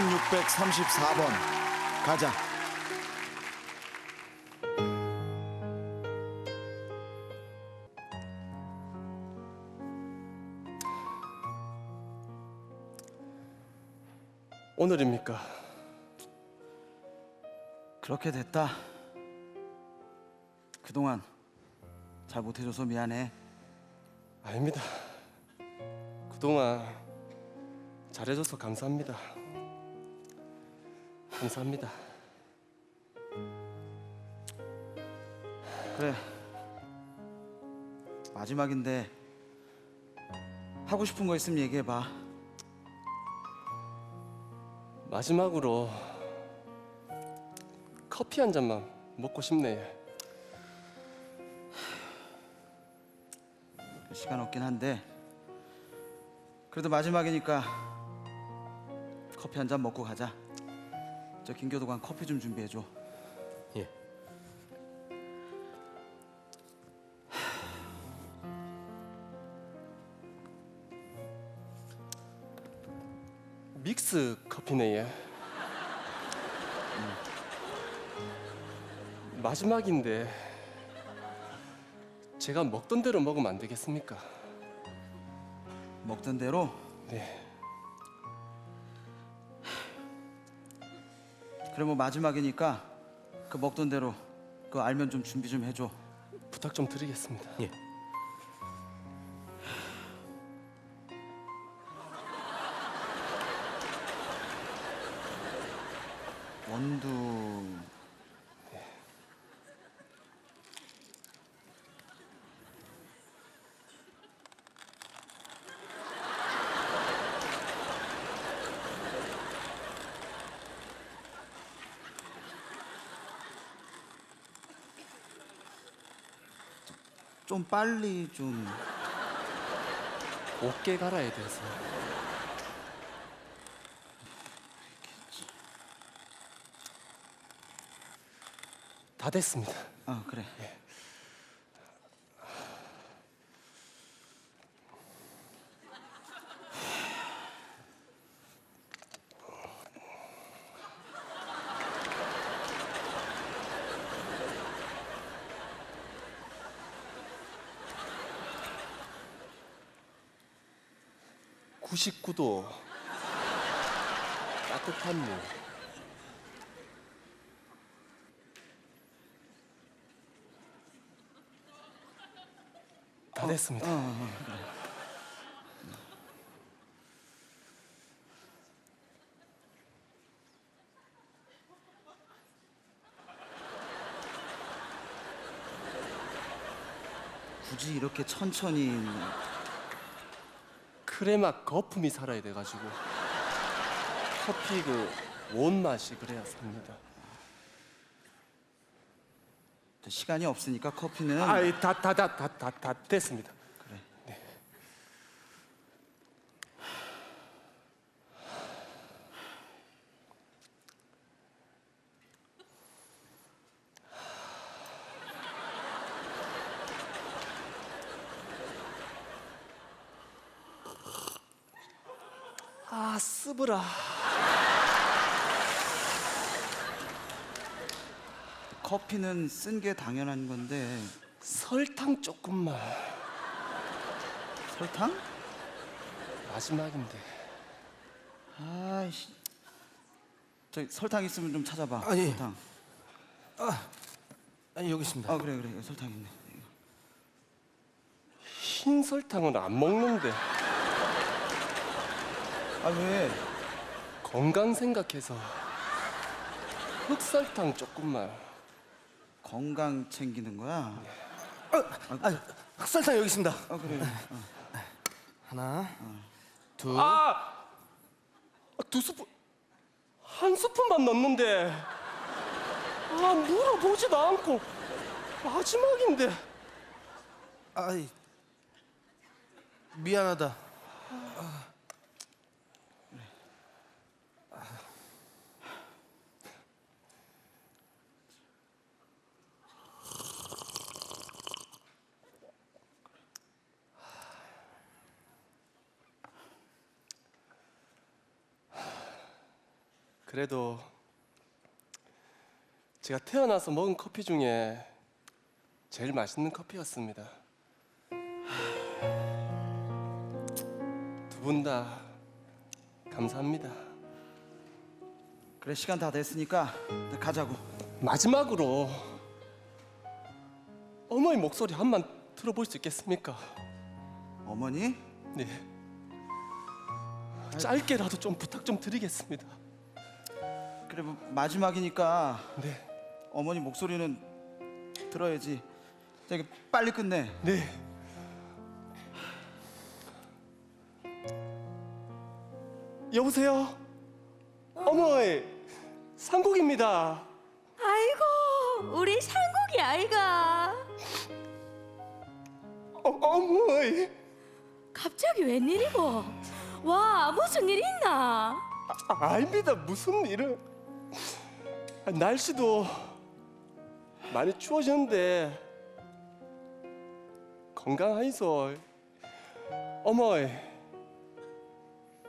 3634번 가자. 오늘입니까? 그렇게 됐다. 그동안 잘 못해줘서 미안해. 아닙니다. 그동안 잘해줘서 감사합니다. 감사합니다. 그래. 마지막인데 하고 싶은 거 있으면 얘기해 봐. 마지막으로 커피 한 잔만 먹고 싶네. 시간 없긴 한데 그래도 마지막이니까 커피 한 잔 먹고 가자. 저 김교도관 커피 좀 준비해 줘. 예. 믹스 커피네 얘. 마지막인데 제가 먹던 대로 먹으면 안 되겠습니까? 먹던 대로 네. 그래 뭐 마지막이니까 그 먹던 대로 그 알면 좀 준비 좀 해줘. 부탁 좀 드리겠습니다. 예. 원두 좀 빨리 좀 곱게 갈아야 돼서. 다 됐습니다. 아 그래 구 99도 따뜻한 물. 다 됐습니다. 굳이 이렇게 천천히 크레마 거품이 살아야 돼가지고 커피 그 원 맛이 그래야 삽니다. 시간이 없으니까 커피는 아이 다다 다 다 다 다 됐습니다. 그래 아 쓰브라. 커피는 쓴 게 당연한 건데 설탕 조금만. 설탕? 마지막인데. 아이씨 저 설탕 있으면 좀 찾아봐 아니. 설탕 아니 여기 있습니다. 아 그래 그래 여기 설탕 있네 흰 설탕은 안 먹는데 아 왜? 건강 생각해서 흑설탕 조금만. 건강 챙기는 거야? 아, 흑설탕 여기 있습니다. 아 그래 그래. 어. 하나, 둘. 아! 두 스푼 한 스푼만 넣는데 아 물어보지도 않고 마지막인데 아이 미안하다. 그래도 제가 태어나서 먹은 커피 중에 제일 맛있는 커피였습니다. 두 분 다 감사합니다. 그래 시간 다 됐으니까 가자고. 마지막으로 어머니 목소리 한번 들어볼 수 있겠습니까? 어머니? 네. 짧게라도 좀 부탁 좀 드리겠습니다. 그래 뭐 마지막이니까 네. 어머니 목소리는 들어야지. 저기 빨리 끝내. 네. 여보세요? 어머니, 상국입니다. 아이고 우리 상국이 아이가 어, 어머니. 갑자기 웬일이고 와 무슨 일 있나 아, 아닙니다. 무슨 일을? 아, 날씨도 많이 추워졌는데 건강하이소. 어머니,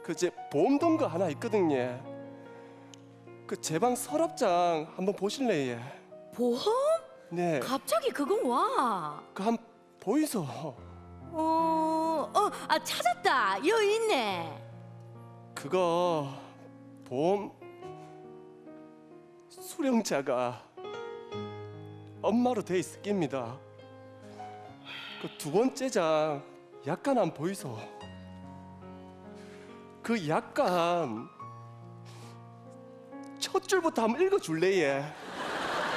그제 보험 든거 하나 있거든요. 그 제 방 서랍장 한번 보실래요? 보험? 네, 갑자기 그건 와 그 한 보이소. 어, 어, 아 찾았다 여기 있네 그거 보험 수령자가 엄마로 돼 있을 깁니다. 그 두 번째 장 약간 안 보이소. 그 약간 첫 줄부터 한번 읽어줄래 예?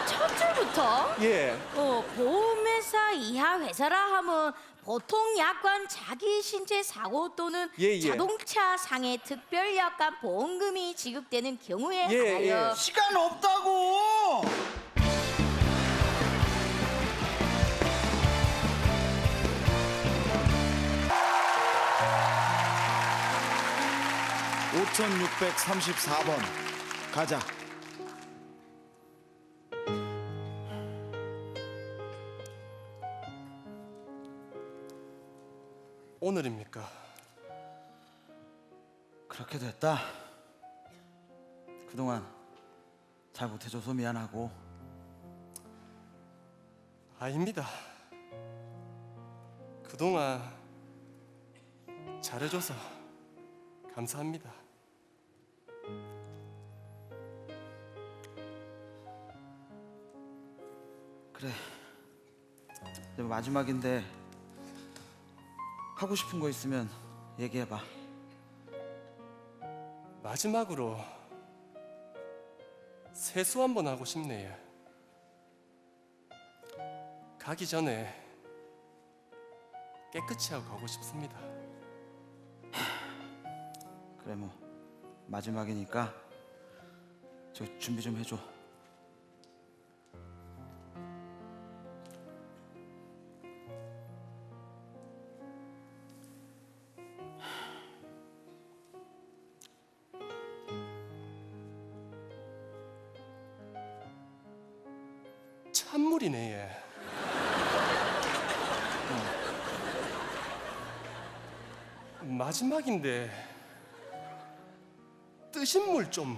첫 줄부터 예. 어, 보험회사 이하 회사라 하면 보통 약관 자기 신체 사고 또는 예, 예. 자동차 상해 특별 약관 보험금이 지급되는 경우에 예, 하여 예. 시간 없다고. (5634번) 가자 오늘입니까? 그렇게 됐다 그동안 잘 못해줘서 미안하고 아닙니다. 그동안 잘해줘서 감사합니다. 그래 이제 마지막인데 하고 싶은 거 있으면 얘기해봐 마지막으로 세수 한번 하고 싶네요. 가기 전에 깨끗이 하고 가고 싶습니다. 그래 뭐 마지막이니까 저 준비 좀 해줘 찬물이네 얘. 어. 마지막인데 뜨신 물 좀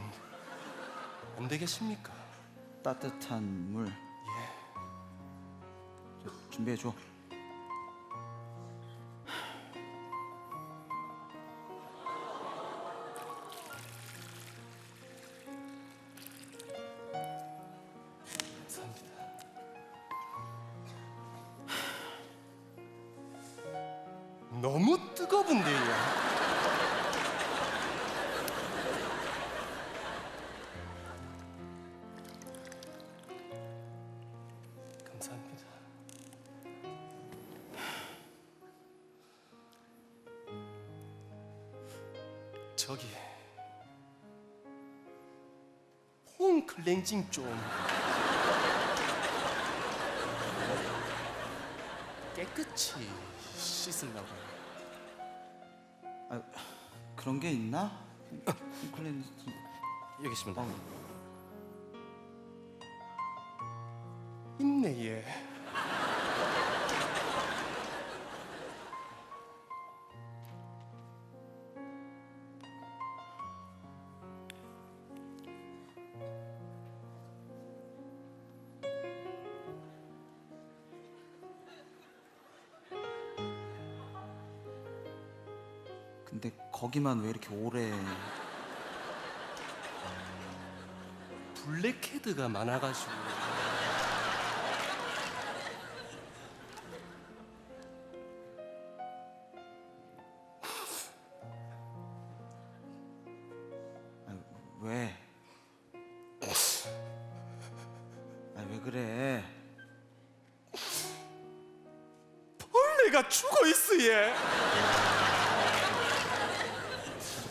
안 되겠습니까? 따뜻한 물저 준비해 줘 너무 뜨거운데요. 감사합니다. 저기 폼 클렌징 좀. 깨끗이 씻으려고 아, 그런 게 있나? 클렌 여기 있습니다. 있네 얘 거기만 왜 이렇게 오래? 블랙헤드가 많아가지고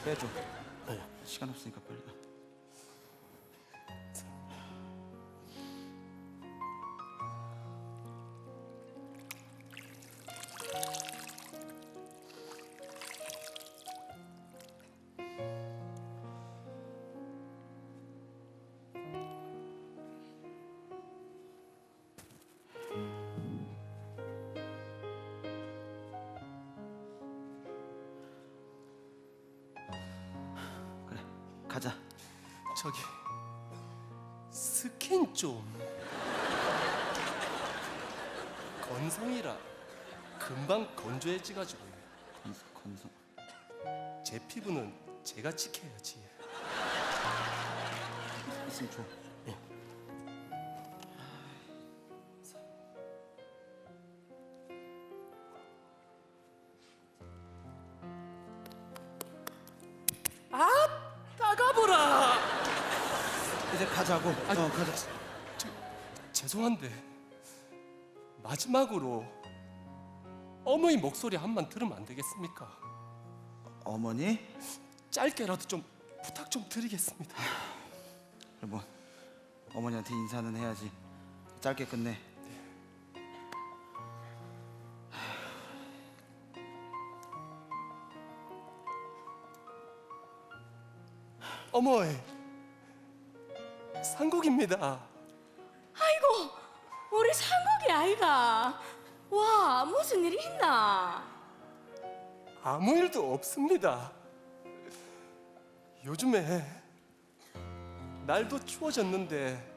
빼줘. 시간 없으니까 빨리. 가자. 저기 스킨 좀 건성이라 금방 건조해지가지고 건성, 건성. 제 피부는 제가 지켜야지. 있으면 줘. 이제 가자고. 어, 가자. 죄송한데 마지막으로 어머니 목소리 한 번 들으면 안 되겠습니까? 어머니? 짧게라도 좀 부탁 좀 드리겠습니다. 그래 뭐 어머니한테 인사는 해야지. 짧게 끝내. 어머니 상국입니다. 아이고 우리 상국이 아이가 와 무슨 일이 있나 아무 일도 없습니다. 요즘에 날도 추워졌는데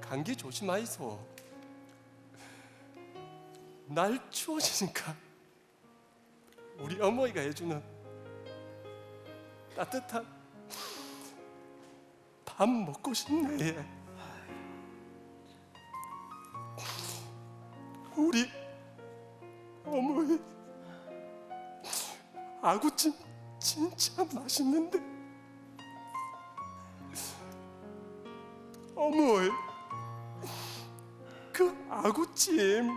감기 조심하이소. 날 추워지니까 우리 어머니가 해주는 따뜻한 밥 먹고 싶네. 얘. 우리 어머니 아구찜 진짜 맛있는데 어머니 그 아구찜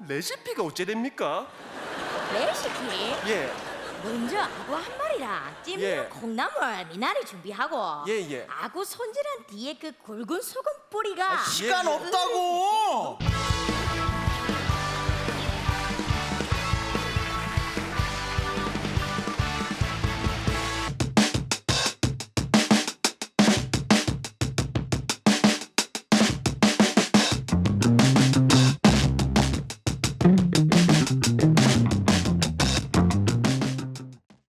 레시피가 어째 됩니까? 레시피 예, 먼저 아구 한 마리랑 찜는 예. 콩나물 미나리 준비하고 예, 예. 아구 손질한 뒤에 그 굵은 소금 뿌리가 시간 없다고.